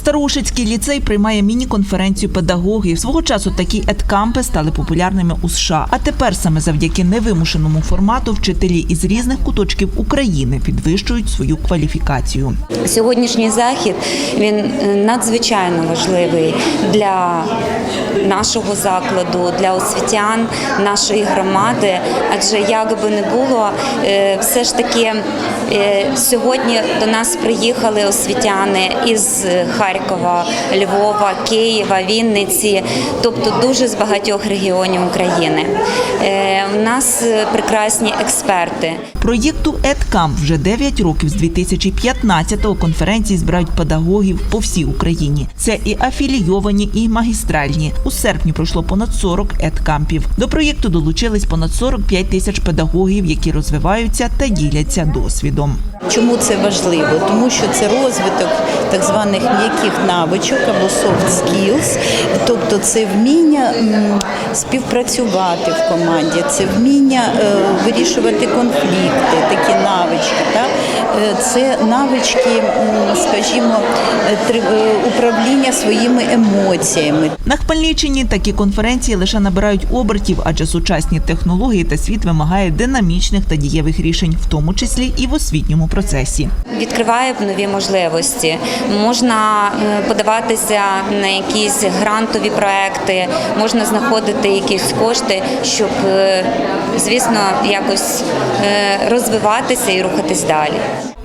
Староушицький ліцей приймає міні-конференцію педагогів. Свого часу такі едкампи стали популярними у США. А тепер саме завдяки невимушеному формату вчителі із різних куточків України підвищують свою кваліфікацію. Сьогоднішній захід він е, надзвичайно важливий для нашого закладу, для освітян нашої громади. Адже як би не було, е, все ж таки е, сьогодні до нас приїхали освітяни із Харкова, Львова, Києва, Вінниці, тобто дуже з багатьох регіонів України. Е, У нас прекрасні експерти. Проєкту «Едкамп» вже 9 років з 2015-го конференції збирають педагогів по всій Україні. Це і афілійовані, і магістральні. У серпні пройшло понад 40 едкампів. До проєкту долучились понад 45 тисяч педагогів, які розвиваються та діляться досвідом. Чому це важливо? Тому що це розвиток так званих м'яких навичок або soft skills, тобто це вміння співпрацювати в команді, це вміння е, вирішувати конфлікти, такі навички. Так? Е, Це навички, скажімо, е, управління своїми емоціями. На Хмельниччині такі конференції лише набирають обертів, адже сучасні технології та світ вимагає динамічних та дієвих рішень, в тому числі і в освітньому процесі. відкриває нові можливості. Можна е, подаватися на якісь грантові проекти, можна знаходити якісь кошти, щоб, е, звісно, якось е, розвиватися і рухатись далі.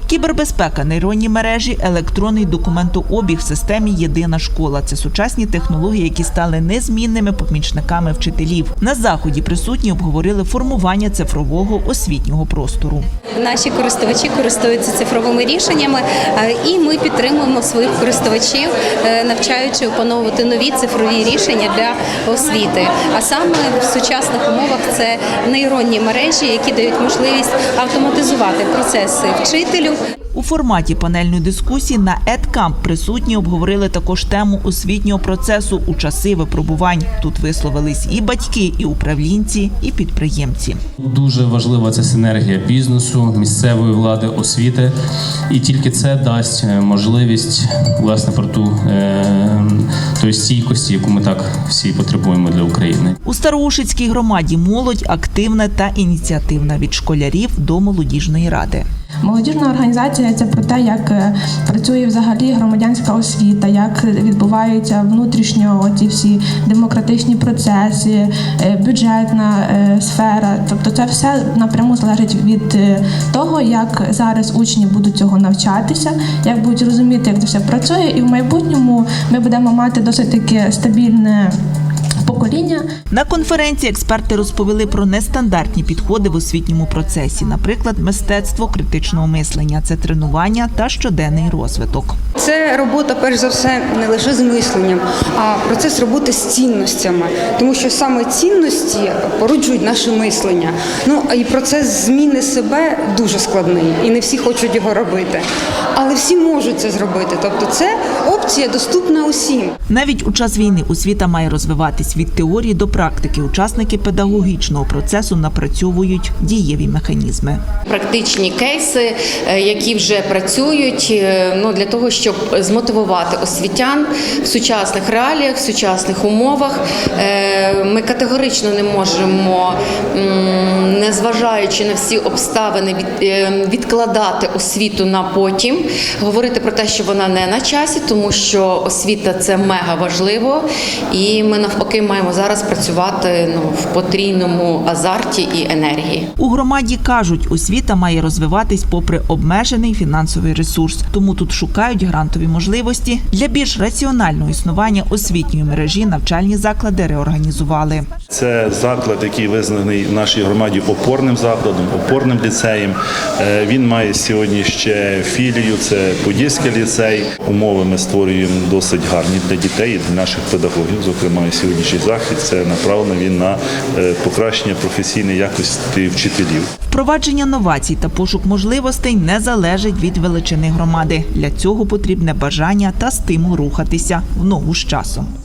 Кібербезпека, нейронні мережі, електронний документообіг в системі Єдина школа це сучасні технології, які стали незмінними помічниками вчителів. На заході присутні обговорили формування цифрового освітнього простору. Наші користувачі користуються цифровими рішеннями, е, і ми підтримуємо своїх користувачів, е, навчаючи опановувати нові цифрові рішення для освіти. А саме в сучасних умовах це нейронні мережі, які дають можливість автоматизувати процеси вчителю. У форматі панельної дискусії на «Едкамп» присутні обговорили також тему освітнього процесу у часи випробувань. Тут висловились і батьки, і управлінці, і підприємці. Дуже важлива ця синергія бізнесу, місцевої влади, освіти, і тільки це дасть е, можливість власне про ту е, тої стійкості, яку ми так всі потребуємо для України. У Староушицькій громаді молодь активна та ініціативна від школярів до молодіжної ради. Молодіжна організація це про те, як е, працює взагалі громадянська освіта, як відбуваються внутрішньо ці всі демократичні процеси, е, бюджетна е, сфера. Тобто це все напряму залежить від того, як зараз учні будуть цього навчатися, як будуть розуміти, як це все працює, і в майбутньому ми будемо мати досить таке стабільне покоління. На конференції експерти розповіли про нестандартні підходи в освітньому процесі, наприклад, мистецтво критичного мислення, це тренування та щоденний розвиток. Це робота, перш за все, не лише з мисленням, а процес роботи з цінностями, тому що саме цінності породжують наше мислення. Ну і процес зміни себе дуже складний, і не всі хочуть його робити. Але всі можуть це зробити. Тобто, це опція доступна усім. Навіть у час війни освіта має розвиватись від теорії до практики. Учасники педагогічного процесу напрацьовують дієві механізми. практичні кейси, е, які вже працюють, е, ну для того, щоб змотивувати освітян в сучасних реаліях, в сучасних умовах. Е, Ми категорично не можемо, незважаючи на всі обставини, відкладати освіту на потім, говорити про те, що вона не на часі, тому що освіта це мега важливо, і ми навпаки маємо зараз працювати ну в потрійному азарті і енергії. У громаді кажуть, освіта має розвиватись попри обмежений фінансовий ресурс. Тому тут шукають грантові можливості для більш раціонального існування освітньої мережі. Навчальні заклади реорганізували. Це заклад, який визнаний в нашій громаді опорним закладом, опорним ліцеєм. Е, Він має сьогодні ще філію, це Подільський ліцей. Умови ми створюємо досить гарні для дітей і для наших педагогів. Зокрема, і сьогоднішній захід це направлено він на е, покращення професійної якості вчителів. Впровадження новацій та пошук можливостей не залежить від величини громади. Для цього потрібне бажання та стимул рухатися в ногу з часом.